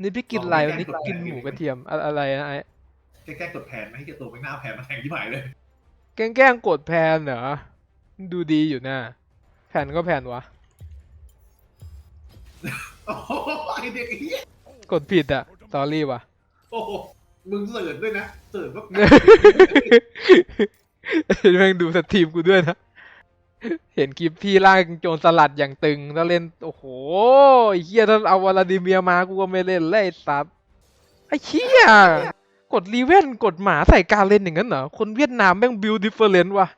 นี่พี่กินอะไรวันนี้กินหมูกระเทียมอะอะไรนะไอ้แกล้งๆกดแผนไม่ให้เจ้าตัวไม่งหน้าแผนมาแทงที่หมายเลย แกล้งๆกดแพนเหรอ ดูดีอยู่นะแผ่นก็แผ่นวะ โอ้โหไอเด็กไอ้เหี้ยกดผิดอะตอรี่วะ โอ้โหมึงเสิร์ชด้วยนะเสิร์ชว่าแม่งดูสตรีมกูด้วยนะ เห็นคลิปพี่ล่างโจรสลัดอย่างตึงแล้วเล่น โอ้โหไอ้เฮียถ้าเอาวลาดิเมียร์มากูก็ไม่เล่นเลยไอ้สัตว์ไอ้เฮียกดรีเวนกดหมาใส่การเล่นอย่างนั้นเหรอ คนเวียดนามแม่งบิวดิฟเฟอเรนต์ว่ะ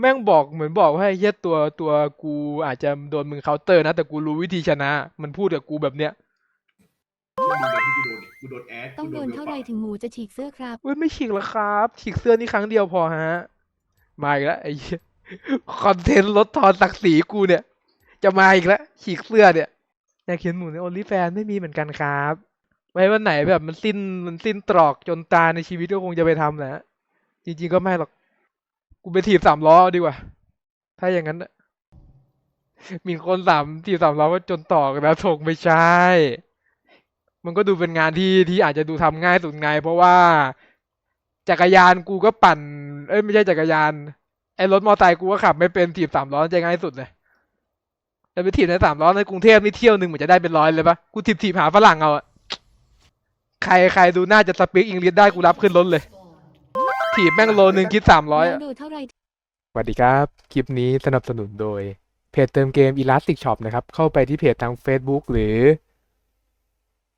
แม่งบอกเหมือนบอกว่าไอ้เฮียตัวตัวกูอาจจะโดนมึงเคาน์เตอร์นะ แต่กูรู้วิธีชนะ มันพูดกับกูแบบเนี้ยมึงโดนที่กูโดนเนี่ยกูโดนแอดต้องโดนเท่าไหร่ถึงหมูจะฉีกเสื้อครับเว้ยไม่ฉีกแล้วครับ ฉีกเสื้อนี่ครั้งเดียวพอฮะ มาอีกแล้วไอ้เหี้ย คอนเทนต์ลดทอนศักดิ์ศรีกูเนี่ย จะมาอีกแล้วฉีกเสื้อเนี่ยอยากเขียนหมูในโอลิแฟนไม่มีเหมือนกันครับ ไว้วันไหนแบบมันสิ้นมันสิ้นตรอกจนตาในชีวิตก็คงจะไปทำแหละ จริง ๆ ก็ไม่หรอก กูไปถีบสามล้อดีกว่า ถ้าอย่างนั้นมีคนสามถีบสามล้อว่าจนตอกแล้วถกไม่ใช่ มันก็ดูเป็นงานที่ที่อาจจะดูทำง่ายสุดไง เพราะว่า จักรยานกูก็ปั่น เอ้ยไม่ใช่จักรยาน ไอ้รถมอเตอร์ไซค์กูก็ขับ ไม่เป็นถีบสามล้อจะง่ายสุดเลยแล้วไปถีบในสามล้อในกรุงเทพนี่เที่ยวหนึ่งเหมือนจะได้เป็นร้อยเลยปะกูถีบถีบหาฝรั่งเอาอะใครใครดูน่าจะสปีกอังกฤษได้กูรับขึ้นรถเลย ถีบแม่งโลนึงคิดสามร้อยแล้วดูเท่าไหร่สวัสดีครับ คลิปนี้สนับสนุนโดย เพจเติมเกม Elastic Shop นะครับ เข้าไปที่เพจทาง Facebook หรือ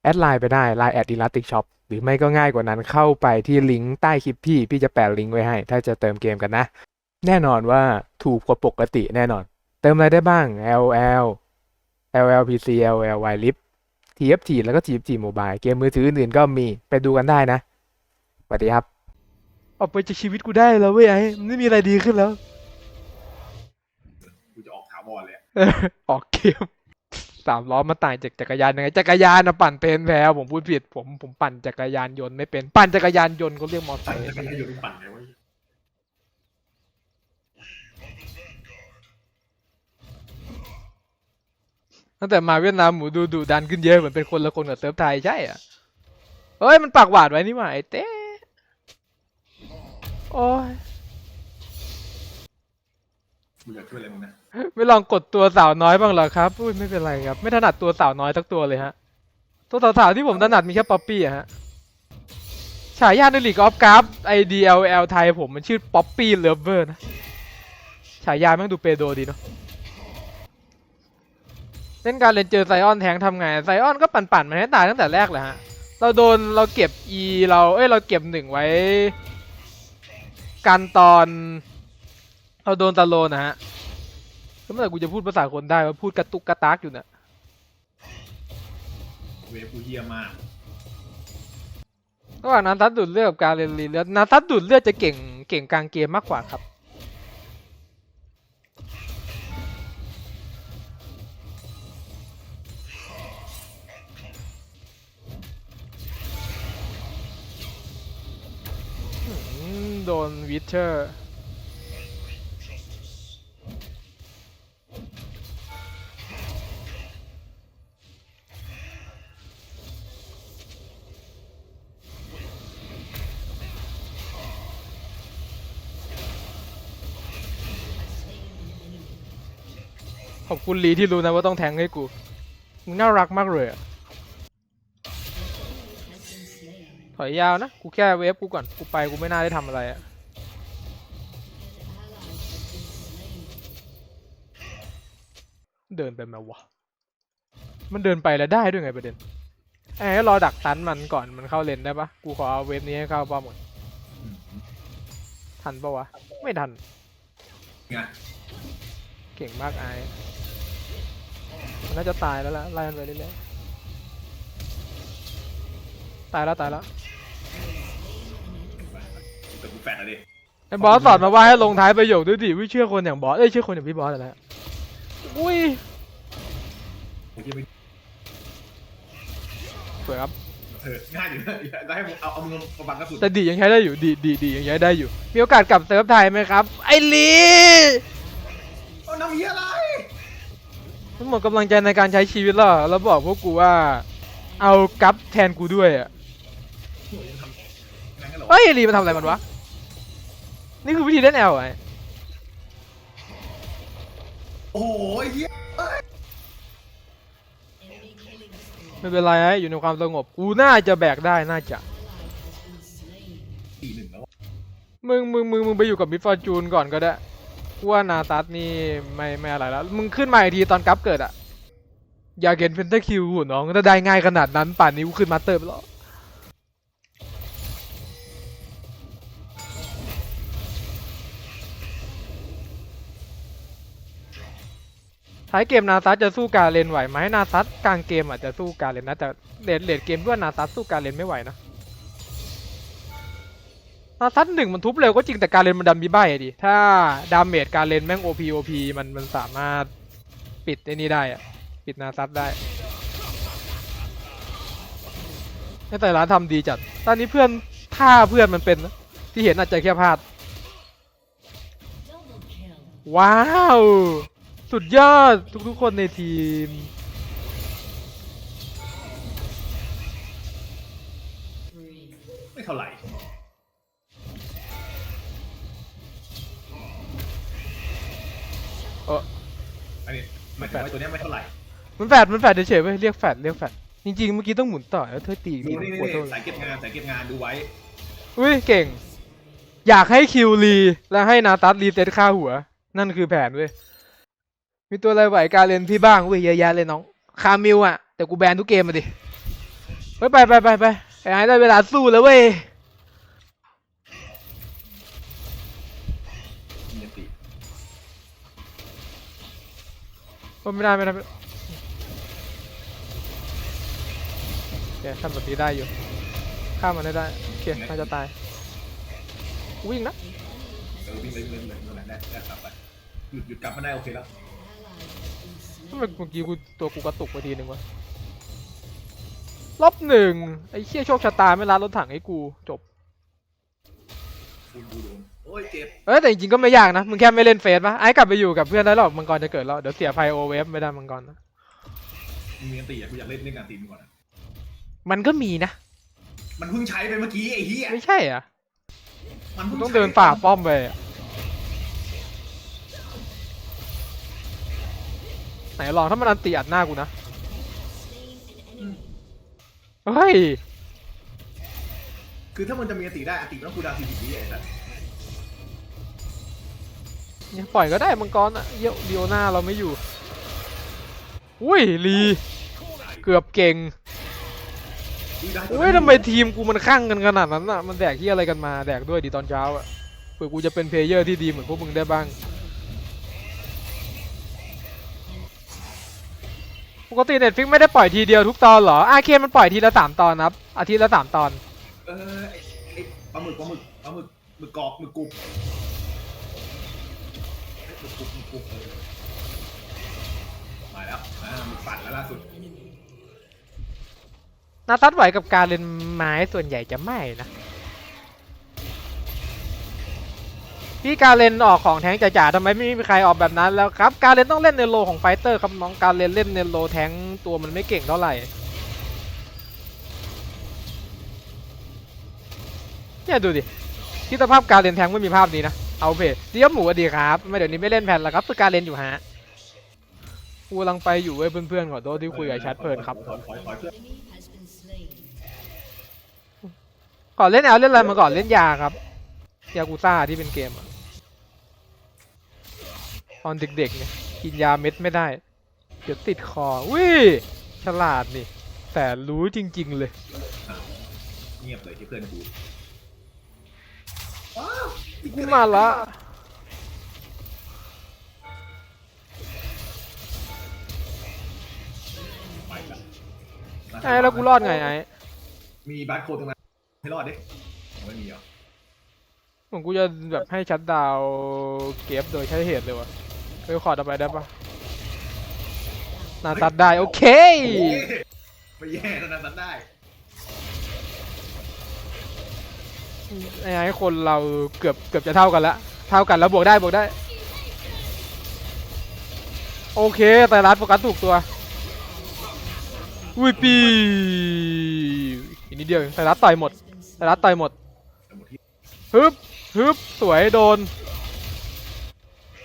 แอดไลน์ไปได้ Line แอด Elastic Shop หรือไม่ก็ง่ายกว่านั้นเข้าไปที่ลิงก์ใต้คลิปพี่ พี่จะแปะลิงก์ไว้ให้ ถ้าจะเติมเกมกันนะ แน่นอนว่าถูกกว่าปกติแน่นอน เติมอะไรได้บ้าง LL LL PC LL Y Lip TFT แล้วก็ TFT Mobile เกมมือถืออื่นๆก็มีไปดูกันได้นะสวัสดีครับ ออกไปจากชีวิตกูได้แล้วเว้ยไอ้มันไม่มีอะไรดีขึ้นแล้ว กูจะออกถาวรเลยอะออกเกมสามล้อมาต่างจากจักรยานยังไงจักรยานนะปั่นเป็นแพ้ผมพูดผิดผมผมปั่นจักรยานยนต์ไม่เป็น ปั่นจักรยานยนต์เขาเรียกมอเตอร์ไซปั่นค์ จักรยานยนต์ปั่นไงวะ ตั้งแต่มาเวียดนามหมูดูดุดันขึ้นเยอะเหมือนเป็นคนละคนกับเซิร์ฟไทยใช่อะเฮ้ยมันปากหวาดไว้นี่หว่าไอ้เต้โอ้ยกูอยากช่วยอะไรมึงนะไม่ลองกดตัวสาวน้อยบ้างเหรอครับอุ้ยไม่เป็นไรครับ ไม่ถนัดตัวสาวน้อยสักตัวเลยฮะ ตัวสาวๆที่ผมถนัดมีแค่ป๊อปปี้อะฮะฉายาในลีกออฟกราฟไอดีเอลเอลไทยผมมันชื่อป๊อปปี้เลเวอร์นะฉายาแม่งดูเปโดดีเนาะ เล่นการเล่นเจอไซออนแทงทำไงไซออนก็ปั่นๆมันให้ตายตั้งแต่แรกเลยฮะ เราโดนเราเก็บ E เราเอ้ยเราเก็บหนึ่งไว้ กันตอน เราโดนตะโลนะฮะก็เมื่อไหร่กูจะพูดภาษาคนได้ว่าพูดกระตุกกระตากอยู่เนี่ยเวฟกูเฮียมากระหว่างนั้นทัดดูดเลือดกับการเรียนรีเลือดนาทัดดูดเลือดจะเก่งเก่งกลางเกมมากกว่าครับ โดนวิเชอร์ขอบคุณลีที่รู้นะว่าต้องแทงให้กู มึงน่ารักมากเลยอะ อยยาวนะ กูแค่เวฟกูก่อน กูไปกูไม่น่าได้ทำอะไรอะเดินไปมาวะ มันเดินไปแล้วได้ด้วยไงประเด็นไอ้รอดักตันมันก่อนมันเข้าเลนได้ปะกูขอเอาเวฟนี้ให้เข้าป้อมหมดอืมทันปะวะ ไม่ทัน เก่งมากไอ้มันน่าจะตายแล้วล่ะไล่มันไปเรื่อยๆตายแล้วตายแล้ว แต่กูแฟนอะดิไอ้บอสสอนมาว่าให้ลงท้ายประโยคด้วยดิวิเชื่อคนอย่างบอสเอ้ยเชื่อคนอย่างพี่บอสอะไรฮะอุ้ยไอ้ที่ไม่สวยครับเออง่ายอยู่นะแล้วให้มึงเอาเอามึงมาบังกระสุนแต่ดียังใช้ได้อยู่ดีดีดียังใช้ได้อยู่ มีโอกาสกลับเซิร์ฟไทยไหมครับ ไอ้ลีเอาน้ำเฮียอะไรมันหมดกำลังใจในการใช้ชีวิตแล้วเหรอแล้วบอกพวกกูว่า เอากัฟแทนกูด้วยอะโอ้ยยังทำงั้นก็เหรอ เฮ้ยลีมันทำอะไรมันวะ นี่คือวิธีเล่นแอลไงโอ้โหไอ้เหี้ยไม่เป็นไรนะอยู่ในความสงบ กูน่าจะแบกได้น่าจะ สี่หนึ่งแล้วมึงมึงมึงมึงไปอยู่กับมิดฟอร์จูนก่อนก็ได้กูว่านาตัสนี่ไม่ไม่อะไรแล้ว มึงขึ้นมาอีกทีตอนกัฟเกิดอะอยากเห็นเพนเทคิวน้องถ้าได้ง่ายขนาดนั้นป่านนี้กูขึ้นมาเตอร์ไปแล้ว ท้ายเกมนาซัสจะสู้การเลนไหวไหมนาซัสกลางเกมอาจจะสู้การเลนนะแต่เลนเลนเกมด้วยนาซัสสู้การเลนไม่ไหวนะนาซัดหนึ่งมันทุบเร็วก็จริงแต่การเล่นมันดันมีใบอะดิถ้าดาเมจการเล่นแม่ง OP OP มันมันสามารถปิดไอ้นี่ได้อะปิดนาซัดได้ให้แต่ร้านทำดีจัด ตอนนี้เพื่อนท่าเพื่อนมันเป็นนะที่เห็นอาจจะแค่พลาด ว้าว สุดยอดทุกๆคนในทีม ไม่เท่าไหร่ เออ อันนี้หมายถึงว่าตัวเนี้ยไม่เท่าไหร่มันแฟดมันแฟดเฉยๆไปเรียกแฟดเรียกแฟดจริงๆเมื่อกี้ต้องหมุนต่อแล้วเธอตีอีกดูทีนี่ปวดนี่โทษสายเก็บงานสายเก็บงานดูไว้ อุ้ยเก่ง อยากให้คิวรีและให้นาตัสรีเซ็ตค่าหัว นั่นคือแผนเว้ย มีตัวอะไรไหวการเล่นพี่บ้างเว้ยเยอะแยะเลยน้อง คามิลอะแต่กูแบนทุกเกมมาดิเฮ้ยไปไปไปไปไอ้ไอ้ได้เวลาสู้แล้วเว้ยไม่ได้ไม่ได้ไม่ได้โอเคทำแบบนี้ได้อยู่ข้ามมันได้ได้โอเคน่าจะตาย วิ่งนะเออวิ่งเลยวิ่งเลยวิ่งเลยได้ได้กลับไปหยุดหยุดกลับมาได้โอเคแล้ว เมื่อกี้กูตัวกูกระตุกไปทีนึงวะลบหนึ่งไอ้เชี่ยโชคชะตาไม่รัดรถถังให้กูจบฟูนบูโดนโอ้ยเจ็บเอ้ยแต่จริงๆก็ไม่ยากนะ มึงแค่ไม่เล่นเฟสปะไอ้กลับไปอยู่กับเพื่อนได้หรอกมังกรจะเกิดแล้วเดี๋ยวเสียไฟโอเวฟไม่ได้มังกรนะมีอันติอะกูอยากเล่นเล่นการตีมก่อนอะมันก็มีนะ มันเพิ่งใช้ไปเมื่อกี้ไอ้เหี้ยไม่ใช่อะมันมึพิ่งใช้ต้องเดินฝ่าป้อมไปอะ ไหนลองถ้ามันอันตีอัดหน้ากูนะเฮ้ยคือถ้ามันจะมีอันติได้อันติมันต้องคูลดาวน์สี่สิบวิไอ้สัสยังปล่อยก็ได้มังกรอะเยอะเดียวหน้าเราไม่อยู่ อุ้ยลีเกือบเก่งได้อุ้ยทำไมทีมกูมันข้างกันขนาดนั้นอะมันแดกที่อะไรกันมาแดกด้วยดีตอนเช้าอะเผื่อกูจะเป็นเพลเยอร์ที่ดีเหมือนพวกมึงได้บ้าง ปกติเน็ตฟิกไม่ได้ปล่อยทีเดียวทุกตอนเหรออาเคนมันปล่อยทีละสามตอนนะครับ อาทิตย์ละสามตอน เออไอ้ไอ้ปลาหมึกปลาหมึกปลาหมึกหมึกกรอบหมึกกรุบเอ้ยหมึกกรุบหมึกกรุบเออมาแล้วอ่าหมึกปั่นแล้วล่าสุดนาตัดไหวกับการเล่นไม้ส่วนใหญ่จะไม่นะ พี่การเลนออกของแทงจ๋าๆทำไมไม่มีใครออกแบบนั้นแล้วครับการเลนต้องเล่นในโลของไฟเตอร์ครับน้องการเลนเล่นในโลแทงตัวมันไม่เก่งเท่าไหร่เนี่ยดูดิที่สภาพการเล่นแทงไม่มีภาพนี้นะเอาเพจเดี๋ยหมูดีครับไม่เดี๋ยวนี้ไม่เล่นแผ่นแล้วครับคือการเล่นอยู่ฮะกูกำลังไปอยู่เว้ยเพื่อนๆขอโทษที่คุยกับแชทเพลินครับก่อนเล่นแอลเล่นอะไรมาก่อนเล่นยาครับยากูซ่าที่เป็นเกมอะ ตอนเด็กๆเนี่ยกินยาเม็ดไม่ได้ เดี๋ยวติดคอวิฉลาดนี่ แต่รู้จริง ๆ เลย เงียบเลยที่เพื่อนกูกูมาละไปละไอ้แล้วกูรอดไงไอ้มีบาร์โค้ดตรงนั้นให้รอดดิไม่มีเหรอเหมือนกูจะแบบให้ชัดดาวน์เก็บโดยใช้เหตุเลยวะ ไปขอต่อไปได้ปะนาตัดได้โอเคไม่แย่แล้วนะนั้นได้ไอ้ไอ้คนเราเกือบเกือบจะเท่ากันละเท่ากันแล้วบวกได้บวกได้ โอเคแต่รัดโฟกัสถูกตัวอุ้ยปีอีกนิดเดียวเองไซรัสต่อยหมดไซรัสต่อยหมดแต่หมดที่ฮึบฮึบสวยโดน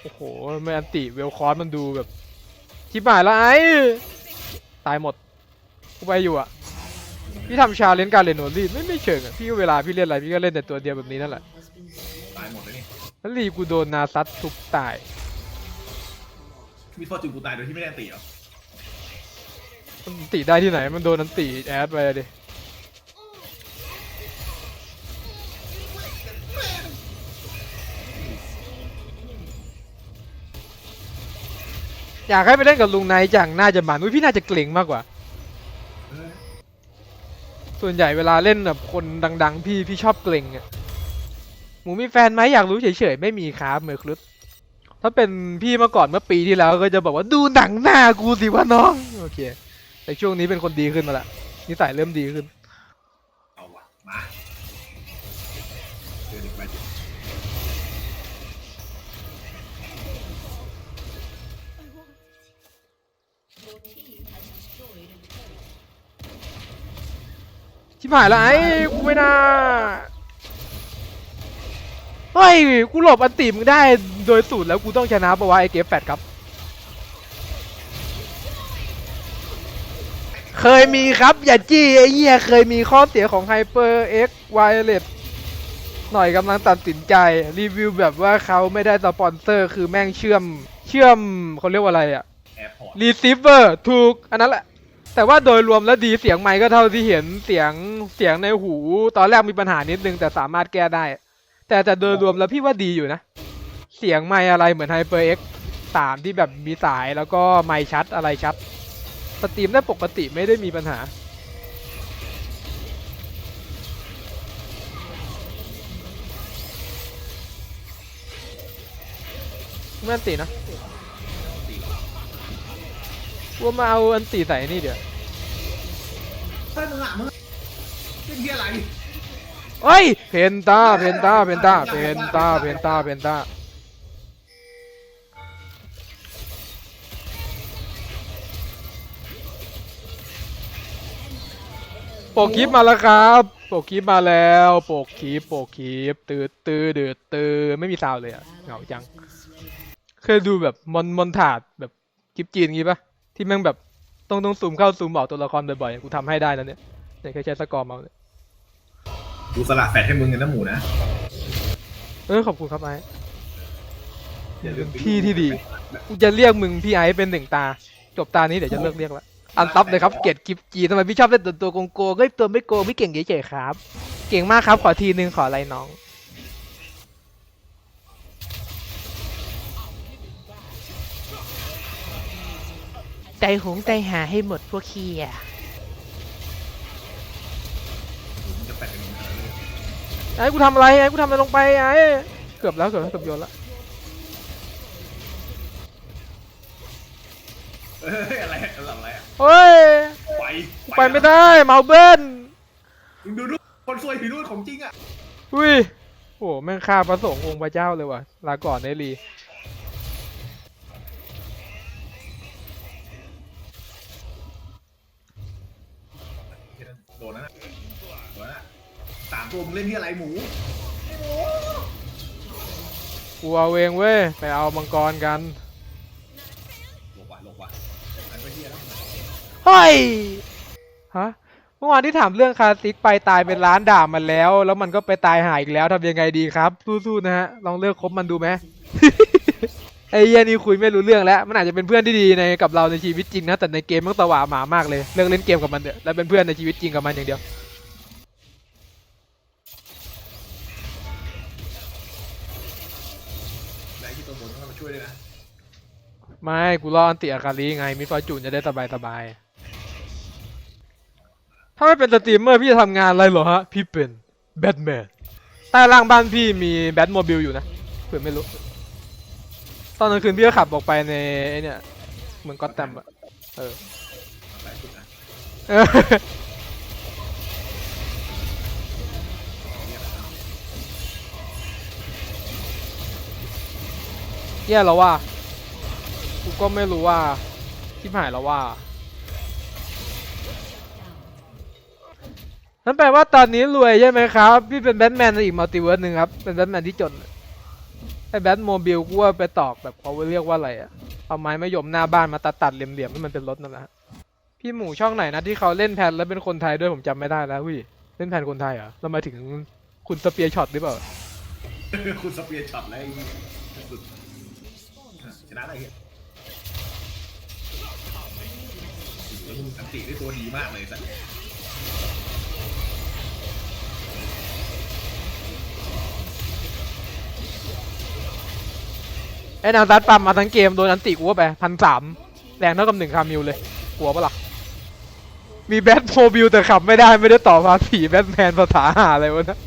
โอ้โหไม่อันติเวลคอร์สมันดูแบบชิบหายแล้วไอ้ตายหมดกูไปอยู่อะพี่ทำชาเลนจ์การเล่นโนลีไม่ไม่เชิงอะพี่ก็เวลาพี่เล่นอะไรพี่ก็เล่นแต่ตัวเดียวแบบนี้นั่นแหละตายหมดเลยนี่แล้วลีกูโดนนาซัตทุบตายมีฟอร์จูนกูตายโดยที่ไม่ได้ตีเหรอมันติได้ที่ไหนมันโดนนันติแอดไปอะดิ อยากให้ไปเล่นกับลุงไนท์จังน่าจะมันอุ้ยพี่น่าจะเกรงมากกว่า ส่วนใหญ่เวลาเล่นแบบคนดัง ๆ พี่พี่ชอบเกรงอะหมูมีแฟนไหมอยากรู้เฉยๆไม่มีครับเมอร์ครุตถ้าเป็นพี่เมื่อก่อนเมื่อปีที่แล้วก็จะบอกว่าดูหนังหน้ากูสิวะน้องโอเค แต่ช่วงนี้เป็นคนดีขึ้นมาละนิสัยเริ่มดีขึ้นเอาวะมา ชิบหายละไอ้กูไม่น่าเฮ้ยกูหลบอันติมึงได้โดยสูตรแล้วกูต้องชนะปะวะไอเกฟแฟดครับ เคยมีครับ อย่าจี้ไอ้เหี้ยเคยมีข้อเสียของ Hyper X Wireless หน่อยกำลังตัดสินใจ รีวิวแบบว่าเขาไม่ได้สปอนเซอร์คือแม่งเชื่อม เชื่อมเขาเรียกว่าอะไรอะแอร์พอร์ตรีเซิเวอร์ถูก อันนั้นแหละ แต่ว่าโดยรวมแล้วดีเสียงไมค์ก็เท่าที่เห็นเสียงเสียงในหู ตอนแรกมีปัญหานิดนึงแต่สามารถแก้ได้ แต่แต่โดยรวมแล้วพี่ว่าดีอยู่นะ เสียงไมค์อะไรเหมือน HyperX 3ที่แบบมีสายแล้วก็ไมค์ชัดอะไรชัดสตรีมได้ปกติไม่ได้มีปัญหาไม่อันตินะ ว่ามาเอาอันติใส่นี่เดี๋ยวเฮ้ยมึงอะมึงอะเป็นที่อะไรเฮ้ยเพนตาเพนตาเพนตาเพนตาเพนตาเพนตาโปกคลิปมาแล้วครับ โปกคลิปมาแล้ว โปกคลิป โปกคลิป ตืดตืดดืดตืดไม่มีซาวด์เลยอะเหงาจัง เคยดูแบบมอนมอนถาดแบบคลิปจีนงี้ปะ ที่แม่งแบบต้องต้องซูมเข้าซูมออกตัวละครบ่อยๆกูทำให้ได้แล้วเนี่ยเนี่ยแค่ใช้สกอร์เมาส์เนี่ยดูสละแฟดให้มึงกันนะหมูนะเออขอบคุณครับไอ้อย่าลืมไปพี่ที่ดีกูจะเรียกมึงพี่ไอซ์เป็นหนึ่งตา จบตานี้เดี๋ยวจะเลิกเรียกละอันซับเลยครับเกรดกิฟจีทำไมพี่ชอบเล่นตัวตัวโกงโกงเฮ้ยตัวไม่โกงไม่เก่งเฉยๆครับ เก่งมากครับขอทีนึงขออะไรน้อง ใจหงใจหาให้หมดพวกขี้อะมึงจะแฟดกันยังไงเลยไอ้กูทำอะไรไอ้กูทำอะไรลงไปไอ้เกือบแล้วเกือบแล้วเกือบโยนละเฮ้ยอะไรอะไรอะไรอะเฮ้ยไปกูไปไม่ได้เมาเบิ้ลมึงดูดูคนซวยผีรุ่นของจริงอะอุ้ยโอ้แม่งฆ่าพระสงฆ์องค์พระเจ้าเลยว่ะลาก่อนไอ้ลี ตัวมึงเล่นที่อะไรหมูกูเอาเองเว้ยไปเอามังกรกันหลบว่ะหลบว่ะอันไปเฮียแล้วเฮ้ยฮะเมื่อวานที่ถามเรื่องคาซิกไปตายเป็นล้านด่ามันแล้ว แล้วมันก็ไปตายหายอีกแล้วทำยังไงดีครับ สู้ๆนะฮะลองเลิกคบมันดูไหม ไอ้เหี้ยนี่คุยไม่รู้เรื่องแล้ว มันอาจจะเป็นเพื่อนที่ดีในกับเราในชีวิตจริงนะแต่ในเกมมันตะหวาหมามากเลยเลิกเล่นเกมกับมันเถอะแล้วเป็นเพื่อนในชีวิตจริงกับมันอย่างเดียว ตัวบนต้องมาช่วยด้วยนะ ไม่ กูรออันติอาการีไงมีฟอร์จูนจะได้สบายสบายๆถ้าไม่เป็นสตรีมเมอร์พี่จะทำงานอะไรเหรอฮะ พี่เป็นแบทแมน ใต้ล่างบ้านพี่มีแบทโมบิลอยู่นะ เผื่อไม่รู้ ตอนกลางคืนพี่ก็ขับออกไปในไอ้เนี่ย เมืองก็อตแตมอะเออ เอาไปสุดนะเอ แย่แล้วว่ากูก็ไม่รู้ว่าที่หายแล้วว่านั่นแปลว่าตอนนี้รวยใช่ไหมครับ พี่เป็นแบทแมนในอีกมัลติเวิร์สหนึ่งครับ เป็นแบทแมนที่จนไอ้แบทโมบิลกูว่าไปตอกแบบเขาเรียกว่าอะไรอะเอาไม้มะยมหน้าบ้านมาตัดตัดๆเหลี่ยมๆให้มันเป็นรถนั่นแหละพี่หมูช่องไหนนะที่เขาเล่นแพนแล้วเป็นคนไทยด้วยผมจำไม่ได้แล้ววิเล่นแพนคนไทยเหรอเรามาถึงคุณสเปียร์ช็อตหรือเปล่า คุณสเปียร์ช็อตแล้วไอ้สุดช นะได้เหี้ยแล้วมึงอันติได้ตัวดีมากเลยสัตว์ไอ้นางซัดปั๊มมาทั้งเกมโดนอันติกูว่าไปพันสามแรงเท่ากับหนึ่งคามิลเลยกลัวปะล่ะมีแบทโมบิลแต่ขับไม่ได้ไม่ได้ต่อภาษีแบทแมนภาษาหาอะไรวะนะ